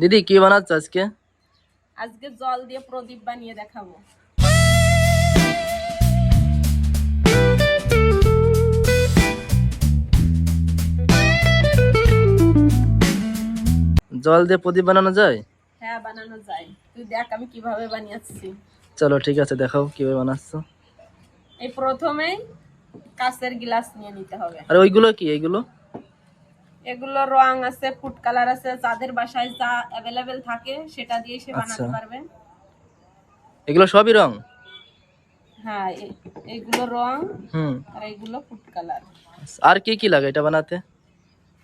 দিদি কি বানাচ্ছ আজকে? আজকে জল দিয়ে প্রদীপ বানিয়ে দেখাবো। জল দিয়ে প্রদীপ বানানো যায়? হ্যাঁ বানানো যায়। তুই দেখ আমি কীভাবে বানিয়েছি। চলো ঠিক আছে দেখাও কীভাবে বানাচ্ছ। এই প্রথমেই কাঁচের গ্লাস নিয়ে নিতে হবে। আর ওইগুলো কি? এইগুলো? এগুলো রং আছে ফুড কালার আছে যাদের বাসায় যা অ্যাভেলেবেল থাকে সেটা দিয়ে সে বানাতে আচ্ছা। পারবে এগুলো সবই রং হ্যাঁ এ- এইগুলো রং হুম। আর এইগুলো ফুড কালার। আর কি কি লাগে এটা বানাতে?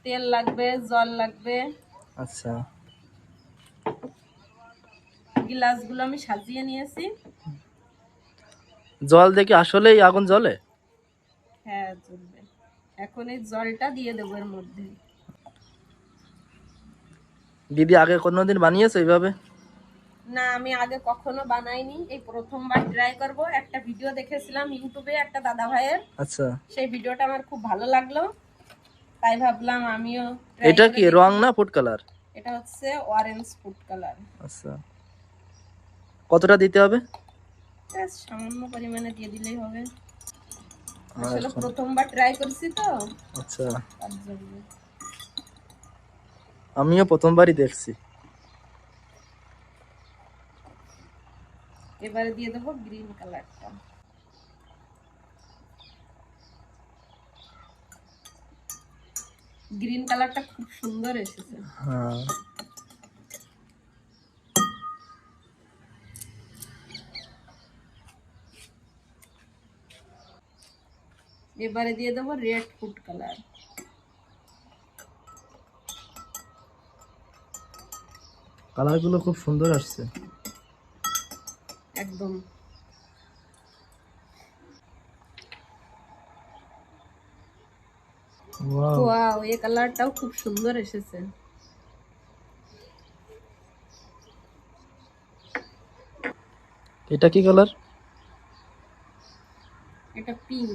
তেল লাগবে জল লাগবে। আচ্ছা। গ্লাসগুলো আমি সাজিয়ে নিয়েছি। জল দেখি আসলেই আগুন জ্বলে? হ্যাঁ চলবে এখন এই জলটা দিয়ে দেবো এর মধ্যে। দিদি আগে কোনোদিন বানিয়েছো এইভাবে? না আমি আগে কখনো বানাইনি। এই প্রথমবার ট্রাই করব। একটা ভিডিও দেখেছিলাম ইউটিউবে একটা দাদা ভাইয়ের। আচ্ছা। সেই ভিডিওটা আমার খুব ভালো লাগল। তাই ভাবলাম আমিও এটা কি রং না ফুড কালার এটা হচ্ছে অরেঞ্জ ফুড কালার আচ্ছা। কতটা দিতে হবে? সামান্য পরিমাণে দিয়ে দিলেই হবে। আসলে প্রথমবার ট্রাই করছি তো। আচ্ছা। আমিও প্রথমবারই দেখছি। এবারে দিয়ে দেবো গ্রিন কালারটা গ্রিন কালারটা খুব সুন্দর এসেছে। হ্যাঁ। এবারে দিয়ে দেবো রেড ফুড কালার কালারগুলো খুব সুন্দর আসছে। একদম। ওয়াও। এই কালারটাও খুব সুন্দর এসেছে। এটা কি কালার এটা পিঙ্ক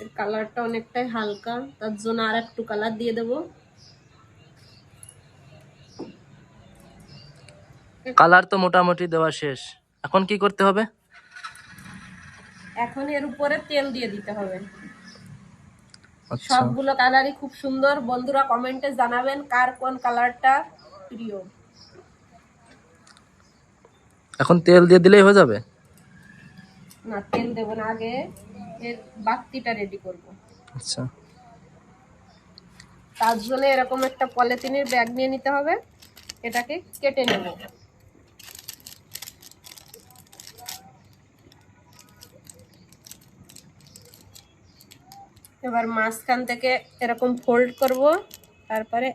এর কালারটা অনেকটাই হালকা তার জন্য আর একটু কালার দিয়ে দেবো। কালার তো মোটামুটি দেওয়া শেষ। এখন কি করতে হবে? এখন এর উপরে তেল দিয়ে দিতে হবে। আচ্ছা। সবগুলো কালারই খুব সুন্দর। বন্ধুরা কমেন্টে জানাবেন কার কোন কালারটা প্রিয়। এখন তেল দিয়ে দিলেই হয়ে যাবে? না তেল দেবো না আগে। এর বাক্তিটা রেডি করব। আচ্ছা। তার জন্য এরকম একটা পলিথিনের ব্যাগ নিয়ে নিতে হবে। এটাকে কেটে নেব। এবার মাঝখান থেকে এরকম ফোল্ড করব। তারপরে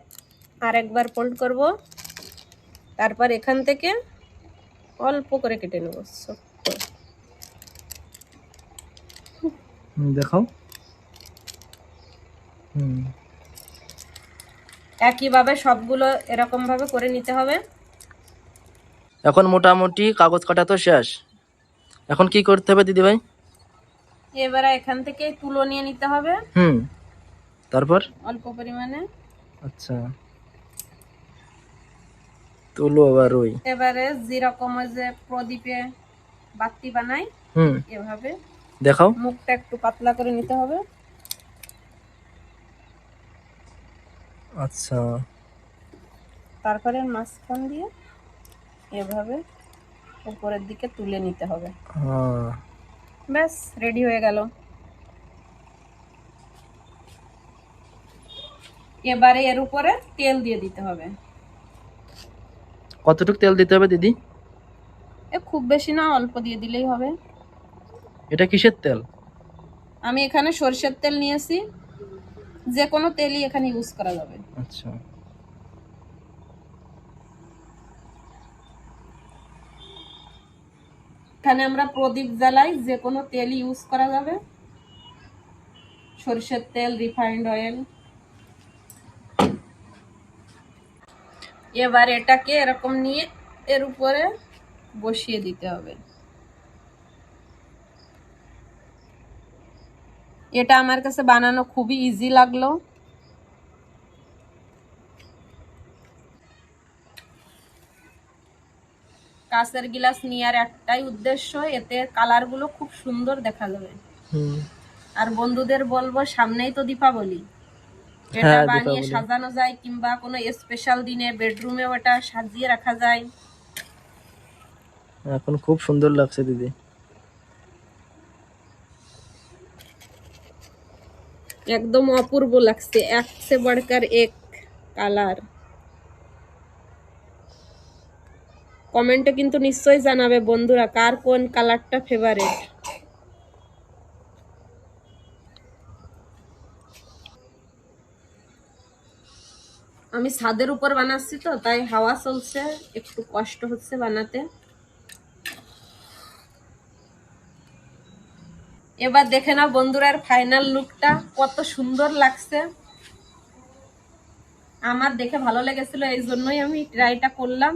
আরেকবার ফোল্ড করব। তারপর এখান থেকে অল্প করে কেটে নেব। ছোট্ট হুম, দেখাও। হুম। একইভাবে সবগুলো এরকম ভাবে করে নিতে হবে। এখন মোটামুটি কাগজ কাটা তো শেষ। এখন কি করতে হবে দিদিভাই? এবারে এখান থেকে তুলো নিয়ে নিতে হবে। হুম। তারপর? অল্প পরিমাণে। আচ্ছা। তুলো আবার ওই এবারে যেরকম ওই যে প্রদীপে বাতি বানাই হুম। এভাবে দেখাও। মুখটা একটু পাতলা করে নিতে হবে। আচ্ছা। তারপরে মাঝখান দিয়ে এভাবে উপরের দিকে তুলে নিতে হবে। হ্যাঁ। ব্যাস রেডি হয়ে গেল। এবারে এর উপরে তেল দিয়ে দিতে হবে। কতটুকু তেল দিতে হবে দিদি? এ খুব বেশি না অল্প দিয়ে দিলেই হবে। এটা কিসের তেল? আমি এখানে সরষের তেল নিয়েছি। যে কোনো তেলই এখানে ইউজ করা যাবে। আচ্ছা। এখানে আমরা প্রদীপ জ্বালাই যে কোনো তেল ইউজ করা যাবে। সরষের তেল রিফাইন্ড অয়েল এবার এটাকে এরকম নিয়ে এর উপরে বসিয়ে দিতে হবে। এটা আমার কাছে বানানো খুবই ইজি লাগল। কাঁচের গিলাস নেওয়ার একটাই উদ্দেশ্য এতে কালারগুলো খুব সুন্দর দেখা যাবে। হুম। আর বন্ধুদের বলব সামনেই তো দীপাবলি। এটা হ্যাঁ, বানিয়ে সাজানো যায় কিংবা কোনো স্পেশাল দিনে বেডরুমে ওটা সাজিয়ে রাখা যায়। এখন খুব সুন্দর লাগছে দিদি। একদম অপূর্ব লাগছে। এক সে বড়কার এক কালার। কমেন্টে কিন্তু নিশ্চয়ই জানাবে বন্ধুরা, কার কোন কালারটা ফেভারেট আমি ছাদের উপর বানাচ্ছি তো, তাই হাওয়া চলছে, একটু কষ্ট হচ্ছে বানাতে। এবার দেখে নাও বন্ধুরার ফাইনাল লুকটা কত সুন্দর লাগছে। আমার দেখে ভালো লেগেছিল এই জন্যই আমি ট্রাইটা করলাম।